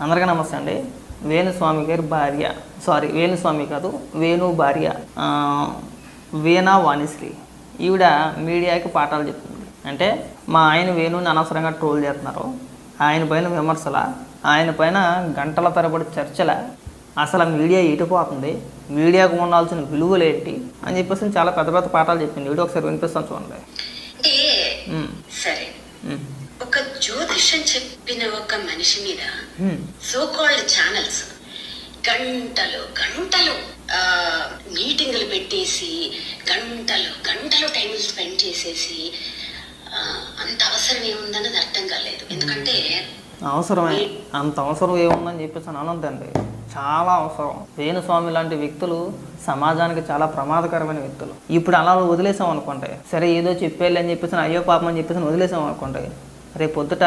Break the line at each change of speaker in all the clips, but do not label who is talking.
అందరికీ నమస్తే అండి. వేణుస్వామి గారి భార్య సారీ వేణుస్వామి కాదు వేణు భార్య వీణా వాణిశ్రీ. ఈవిడ మీడియాకి పాఠాలు చెప్తుంది. అంటే మా ఆయన వేణుని అనవసరంగా ట్రోల్ చేస్తున్నారు. ఆయన పైన విమర్శల ఆయన పైన గంటల తరబడి చర్చల. అసలు మీడియా ఎటుపోతుంది? మీడియాకు ఉండాల్సిన విలువలేంటి అని చెప్పేసి చాలా పెద్ద పెద్ద పాఠాలు చెప్పింది. వీడియో ఒకసారి వినిపిస్తాను చూడండి.
సరే. జ్యోతిష్యం చెప్పిన ఒక మనిషి మీద సో కాల్డ్ ఛానల్స్ గంటలు గంటలు మీటింగులు పెట్టేసి గంటలు గంటలు టైం స్పెండ్ చేసేసి అంత అవసరం ఏముందన్నది అర్థం కాలేదు. ఎందుకంటే
అవసరమే. అంత అవసరం ఏముందని చెప్పేసి అని అనొద్దండి చాలా అవసరం. వేణుస్వామి లాంటి వ్యక్తులు సమాజానికి చాలా ప్రమాదకరమైన వ్యక్తులు. ఇప్పుడు అలా వదిలేసాం అనుకోండి సరే ఏదో చెప్పేయాలి అని చెప్పేసి అయ్యో పాపం అని చెప్పేసి వదిలేసాం అనుకోండి రేపు పొద్దుట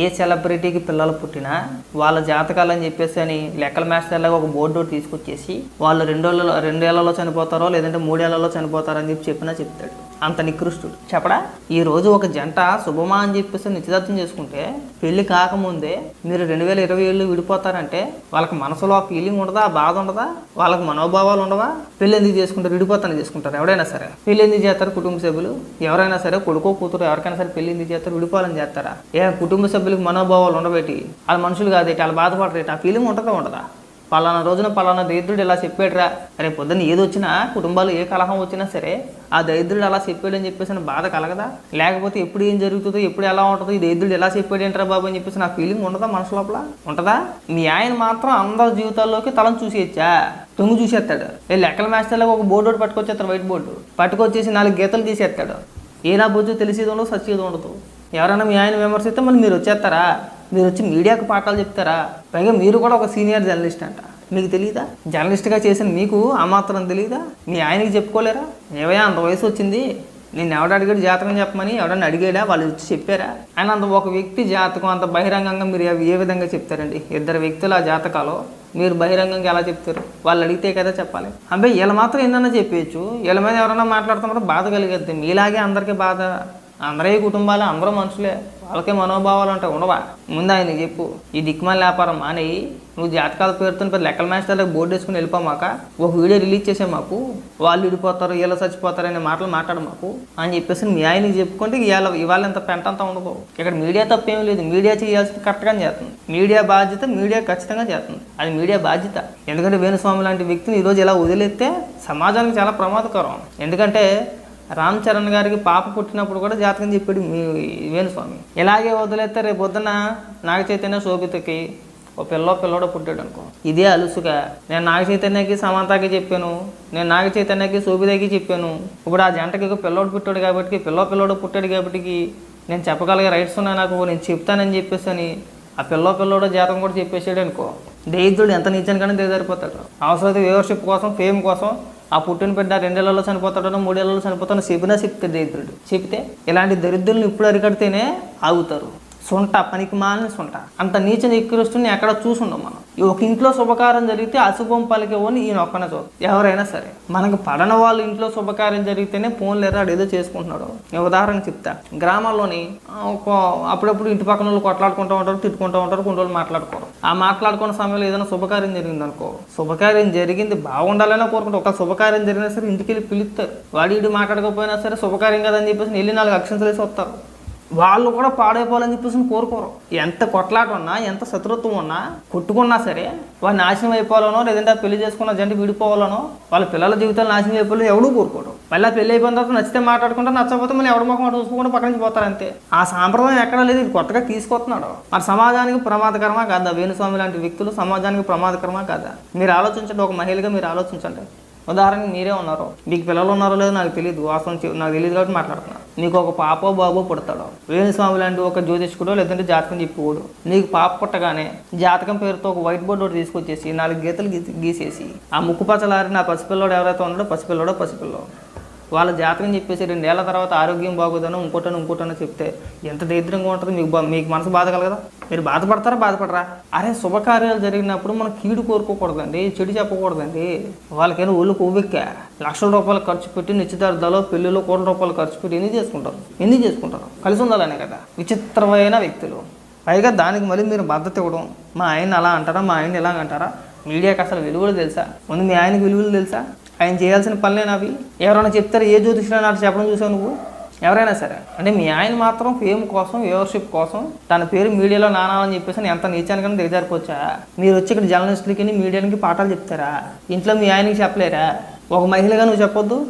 ఏ సెలబ్రిటీకి పిల్లలు పుట్టినా వాళ్ళ జాతకాలు అని చెప్పేసి అని లెక్కల మాస్టర్లాగా ఒక బోర్డు ఒకటి తీసుకొచ్చేసి వాళ్ళు రెండేళ్ళలో రెండేళ్ళలో చనిపోతారో లేదంటే మూడేళ్ళలో చనిపోతారో అని చెప్పి చెప్పినా చెప్తాడు. అంత నికృష్టుడు. చెప్పడా? ఈ రోజు ఒక జంట శుభమా అని చెప్పేసి నిశ్చితార్థం చేసుకుంటే పెళ్ళి కాకముందే మీరు రెండు వేల ఇరవై ఏళ్ళు విడిపోతారంటే వాళ్ళకి మనసులో ఆ ఫీలింగ్ ఉండదా? ఆ బాధ ఉండదా? వాళ్ళకి మనోభావాలు ఉండవా? పెళ్ళి ఎందుకు చేసుకుంటారు? విడిపోతాను చేసుకుంటారు. ఎవడైనా సరే. పెళ్ళి ఎందుకు చేస్తారు కుటుంబ సభ్యులు? ఎవరైనా సరే కొడుకో కూతురు ఎవరికైనా సరే పెళ్ళి ఎందుకు చేస్తారు? విడిపోవాలని చేస్తారా? ఏ కుటుంబ సభ్యులకు మనోభావాలు ఉండబెట్టి వాళ్ళ మనుషులు కాదేటి? వాళ్ళు బాధపడరేటి? ఆ ఫీలింగ్ ఉంటుందా ఉండదా? పలానా రోజున పలానా దరిద్రుడు ఇలా చెప్పాడురా. రేపు పొద్దున్న ఏది వచ్చినా కుటుంబాలు ఏ కలహం వచ్చినా సరే ఆ దరిద్రుడు అలా చెప్పాడు అని చెప్పేసి నా బాధ కలగదా? లేకపోతే ఎప్పుడు ఏం జరుగుతుందో ఎప్పుడు ఎలా ఉంటుందో ఈ దరిద్రుడు ఎలా చెప్పాడు ఏంట్రా బాబు అని చెప్పేసి నా ఫీలింగ్ ఉండదా మనసు లోపల? ఉంటుందా? మీ ఆయన మాత్రం అందరి జీవితాల్లోకి తలం చూసేయచ్చా? తొంగు చూసేస్తాడు. ఏ లెక్కల మాస్టర్లో ఒక బోర్డు ఒకటి పట్టుకొచ్చేస్తాడు వైట్ బోర్డు పట్టుకొచ్చేసి నాలుగు గీతలు తీసేస్తాడు. ఏ నా బొజ్జు తెలిసేది ఉండదు సచ్చేది ఉండదు. ఎవరైనా మీ ఆయన విమర్శిస్తే మళ్ళీ మీరు వచ్చేస్తారా? మీరు వచ్చి మీడియాకు పాఠాలు చెప్తారా? పైగా మీరు కూడా ఒక సీనియర్ జర్నలిస్ట్ అంట. మీకు తెలియదా జర్నలిస్ట్గా చేసిన మీకు ఆ మాత్రం తెలియదా మీ ఆయనకి చెప్పుకోలేరా? ఏవయ్యా అంత వయసు వచ్చింది. నేను ఎవడ అడిగాడు జాతకం చెప్పమని? ఎవడన్నా అడిగాడా? వాళ్ళు వచ్చి చెప్పారా? ఆయన అంత ఒక వ్యక్తి జాతకం అంత బహిరంగంగా మీరు ఏ- ఏ విధంగా చెప్తారండి? ఇద్దరు వ్యక్తులు ఆ జాతకాలు మీరు బహిరంగంగా ఎలా చెప్తారు? వాళ్ళు అడిగితే కదా చెప్పాలి. అబ్బాయి వీళ్ళ మాత్రం ఏందన్నా చెప్పేయచ్చు. వీళ్ళ మీద ఎవరైనా మాట్లాడుతున్నప్పుడు బాధ కలిగద్ది. మీలాగే అందరికీ బాధ. అందరే కుటుంబాలు అందరూ మనుషులే. వాళ్ళకే మనోభావాలు ఉంటాయి ఉండవా? ముందు ఆయన చెప్పు ఈ దిక్మాల వ్యాపారం మానేయి నువ్వు జాతకాల పేరుతో పెద్ద లెక్కల మాస్టర్లకు బోర్డు వేసుకుని వెళ్ళిపోమాక ఒక వీడియో రిలీజ్ చేసే మాకు వాళ్ళు విడిపోతారు వీళ్ళు చచ్చిపోతారు అనే మాటలు మాట్లాడు మాకు అని చెప్పేసి మీ ఆయనకి చెప్పుకుంటే ఇవాళ ఇవాళ ఇంత పెంటంతా ఉండదు. ఇక్కడ మీడియా తప్పేం లేదు మీడియా చేయాల్సింది కరెక్ట్గానే చేస్తుంది. మీడియా బాధ్యత మీడియా ఖచ్చితంగా చేస్తుంది. అది మీడియా బాధ్యత. ఎందుకంటే వేణుస్వామి లాంటి వ్యక్తిని ఈరోజు ఇలా వదిలేస్తే సమాజానికి చాలా ప్రమాదకరం. ఎందుకంటే రామ్ చరణ్ గారికి పాప పుట్టినప్పుడు కూడా జాతకం చెప్పాడు మీ వేణుస్వామి. ఇలాగే వదిలేస్తే రేపు పొద్దున నాగ చైతన్య శోభితకి ఓ పిల్లో పిల్లోడు పుట్టాడు అనుకో. ఇదే అలుసుగా నేను నాగ చైతన్యకి సమంతకి చెప్పాను. నేను నాగ చైతన్యకి శోభితకి చెప్పాను. ఇప్పుడు ఆ జంటకి ఒక పిల్లోడు పుట్టాడు కాబట్టి పిల్లో పిల్లోడు పుట్టాడు కాబట్టి నేను చెప్పగలిగే రైట్స్ ఉన్నాయి నాకు నేను చెప్తానని చెప్పేసి అని ఆ పిల్లో పిల్లోడు జాతకం కూడా చెప్పేసాడు అనుకో. దైత్యుడు ఎంత నీచానికైనా దిగజారిపోతాడు. అవసరమైతే వ్యూవర్షిప్ కోసం ఫేమ్ కోసం ఆ పుట్టిన బిడ్డ రెండేళ్ళలో చనిపోతాడో మూడేళ్ళలో చనిపోతాడో చెప్పినా చెప్తే దరిద్రుడు చెప్తే ఇలాంటి దరిద్రులను ఇప్పుడు అరికడితేనే ఆగుతారు. సొంట పనికి మాలిన సొంట. అంత నీచ నికృష్టుని ఎక్కడ చూసుండం మనం? ఒక ఇంట్లో శుభకారం జరిగితే అశుభం పలికేవని ఈయన ఒక్కనే చూద్దాం ఎవరైనా సరే. మనకు పడన వాళ్ళు ఇంట్లో శుభకార్యం జరిగితేనే ఫోన్ లేదా ఏదో చేసుకుంటున్నాడు. నేను ఉదాహరణ చెప్తా. గ్రామాల్లోని ఒక అప్పుడప్పుడు ఇంటి పక్కన వాళ్ళు కొట్లాడుకుంటూ ఉంటారు తిట్టుకుంటూ ఉంటారు కొన్ని రోజులు మాట్లాడుకోరు. ఆ మాట్లాడుకున్న సమయంలో ఏదైనా శుభకార్యం జరిగింది అనుకో శుభకార్యం జరిగింది బాగుండాలనే కోరుకుంటారు ఒక శుభకార్యం జరిగినా సరే ఇంటికి వెళ్ళి పిలుస్తారు. వాడి ఇటు మాట్లాడకపోయినా సరే శుభకార్యం కదని చెప్పేసి వెళ్ళి నాలుగు అక్షంతలేసి వస్తారు. వాళ్ళు కూడా పాడైపోవాలని చెప్పేసి కోరుకోరు. ఎంత కొట్లాట ఉన్నా ఎంత శత్రుత్వం ఉన్నా కొట్టుకున్నా సరే వాళ్ళు నాశనం అయిపోవాలనో లేదంటే పెళ్ళి చేసుకున్న జంట విడిపోవాలనో వాళ్ళ పిల్లల జీవితాలు నాశనం అయిపోవాలని ఎవడూ కోరుకోరు మళ్ళీ పెళ్ళి అయిపోయిన తర్వాత నచ్చితే మాట్లాడుకుంటే నచ్చకపోతే మళ్ళీ ఎవడ ముఖం అటు చూసుకుంటే పక్కన నుంచి పోతారు అంతే. ఆ సాంప్రదాయం ఎక్కడా లేదు ఇది కొత్తగా తీసుకొస్తున్నాడు. మరి సమాజానికి ప్రమాదకరమా కాదా? వేణుస్వామి లాంటి వ్యక్తులు సమాజానికి ప్రమాదకరమా కాదా? మీరు ఆలోచించండి ఒక మహిళగా మీరు ఆలోచించండి. ఉదాహరణకి మీరే ఉన్నారు. మీకు పిల్లలు ఉన్నారో లేదో నాకు తెలియదు వాస్తవం నాకు తెలియదు కాబట్టి మాట్లాడుతున్నాను నీకు ఒక పాపో బాబో పుడతాడు? వేణుస్వామి లాంటి ఒక జ్యోతిష్కుడు లేదంటే జాతకం చెప్పుకోడు నీకు పాప పుట్టగానే జాతకం పేరుతో ఒక వైట్ బోర్డు ఒకటి తీసుకొచ్చేసి నాలుగు గీతలు గీసేసి ఆ ముక్కు పచ్చలారి నా పసిపిల్లడు ఎవరైతే ఉన్నాడో పసిపిల్లడో పసిపిల్లడు వాళ్ళ జాతకం చెప్పేసి రెండేళ్ళ తర్వాత ఆరోగ్యం బాగోదనో ఇంకోటనో ఇంకోటనో చెప్తే ఎంత దరిద్రంగా ఉంటుంది మీకు బా- మీకు మనసు బాధ కలగదా? మీరు బాధపడతారా బాధపడరా? అరే శుభకార్యాలు జరిగినప్పుడు మనం కీడు కోరుకోకూడదండి చెడు చెప్పకూడదండి. వాళ్ళకైనా ఒళ్ళు కొవ్వెక్కా లక్షల రూపాయలు ఖర్చు పెట్టి నిశ్చితార్థాలు పెళ్ళిలో కోట్ల రూపాయలు ఖర్చు పెట్టి ఎందుకు చేసుకుంటారు? ఎందుకు చేసుకుంటారు? కలిసి ఉండాలనే కదా. విచిత్రమైన వ్యక్తులు. పైగా దానికి మళ్ళీ మీరు మద్దతు ఇవ్వడం. మా ఆయన అలా అంటారా మా ఆయన ఇలా అంటారా? మీడియాకి అసలు విలువలు తెలుసా? ముందు మీ ఆయనకి విలువలు తెలుసా? ఆయన చేయాల్సిన పనులేనా అవి? ఎవరైనా చెప్తారు? ఏ జ్యోతిష్యులు నాకు చెప్పడం చూసావు నువ్వు? ఎవరైనా సరే. అంటే మీ ఆయన మాత్రం ఫేమ్ కోసం వ్యూవర్షిప్ కోసం తన పేరు మీడియాలో నానా అని చెప్పేసి ఎంత నీచానికైనా దిగజారిపోవచ్చా? మీరు వచ్చి ఇక్కడ జర్నలిస్టులకి మీడియాకి పాఠాలు చెప్తారా? ఇంట్లో మీ ఆయనకి చెప్పలేరా? ఒక మహిళగా నువ్వు చెప్పొద్దు?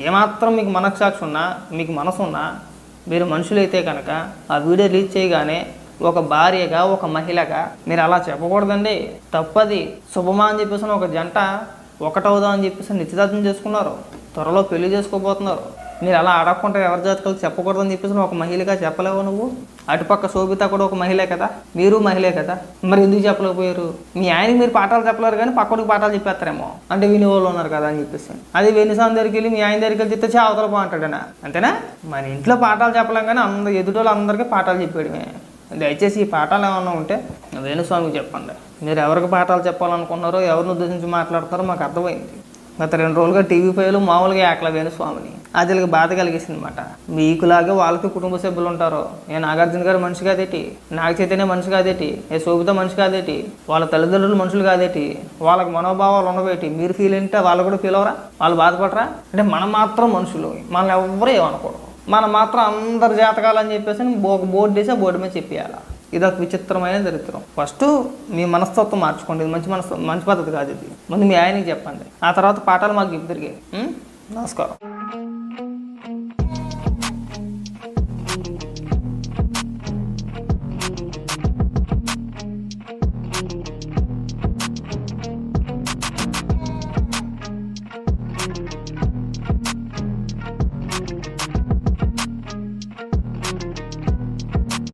ఏమాత్రం మీకు మనస్సాక్షి ఉన్నా మీకు మనసు ఉన్నా మీరు మనుషులైతే కనుక ఆ వీడియో రిలీజ్ చేయగానే ఒక భార్యగా ఒక మహిళగా మీరు అలా చెప్పకూడదండి. తప్పది. శుభమా అని చెప్పేసి ఒక జంట ఒకటవుదా అని చెప్పేసి నిశ్చితార్థం చేసుకున్నారు. త్వరలో పెళ్ళి చేసుకోబోతున్నారు. మీరు అలా అడగకుండా ఎవరి జాతకాలు చెప్పకూడదని చెప్పేసి ఒక మహిళగా చెప్పలేవు నువ్వు? అటుపక్క శోభిత కూడా ఒక మహిళే కదా? మీరు మహిళే కదా? మరి ఎందుకు చెప్పలేకపోయారు? మీ ఆయనకి మీరు పాఠాలు చెప్పలేరు కానీ పక్కడికి పాఠాలు చెప్పేస్తారేమో. అంటే విని వాళ్ళు ఉన్నారు కదా అని చెప్పేసి. అది వెన్నిసాన్ దగ్గరికి వెళ్ళి మీ ఆయన దగ్గరికి వెళ్ళి చెప్తే చావతల బాగుంటాడనా అంతేనా? మన ఇంట్లో పాఠాలు చెప్పలేం కానీ అందరు ఎదుటి అందరికీ పాఠాలు చెప్పేయడమే. దయచేసి ఈ పాఠాలు ఏమైనా ఉంటే వేణుస్వామికి చెప్పండి. మీరు ఎవరికి పాఠాలు చెప్పాలనుకున్నారో ఎవరిని ఉద్దేశించి మాట్లాడతారో మాకు అర్థమైంది. గత రెండు రోజులుగా టీవీ పైలు మామూలుగా ఏకల వేణుస్వామిని. అది వీళ్ళకి బాధ కలిగేసింది అనమాట మీకులాగే వాళ్ళకి కుటుంబ సభ్యులు ఉంటారు. ఏ నాగార్జున గారు మనిషి కాదేటి? నాగ చైతన్య మనిషి కాదేటి? ఏ శోభిత మనిషి కాదేటి? వాళ్ళ తల్లిదండ్రులు మనుషులు కాదేటి? వాళ్ళకి మనోభావాలు ఉండబెట్టి మీరు ఫీల్ అంటే వాళ్ళు కూడా ఫీల్ అవరా? వాళ్ళు బాధపడరా? అంటే మనం మాత్రం మనుషులు. మనల్ని ఎవ్వరూ ఏమనకూడదు. మనం మాత్రం అందరి జాతకాలు అని చెప్పేసి ఒక బోర్డు వేసి ఆ బోర్డు మీద చెప్పేయాలి? ఇది ఒక విచిత్రమైన దరిద్రం ఫస్ట్ మీ మనస్తత్వం మార్చుకోండి. ఇది మంచి మనస్సు మంచి పద్ధతి కాదు ఇది. ముందు మీ ఆయనకి చెప్పండి. ఆ తర్వాత పాఠాలు మాకు తిరిగి. నమస్కారం.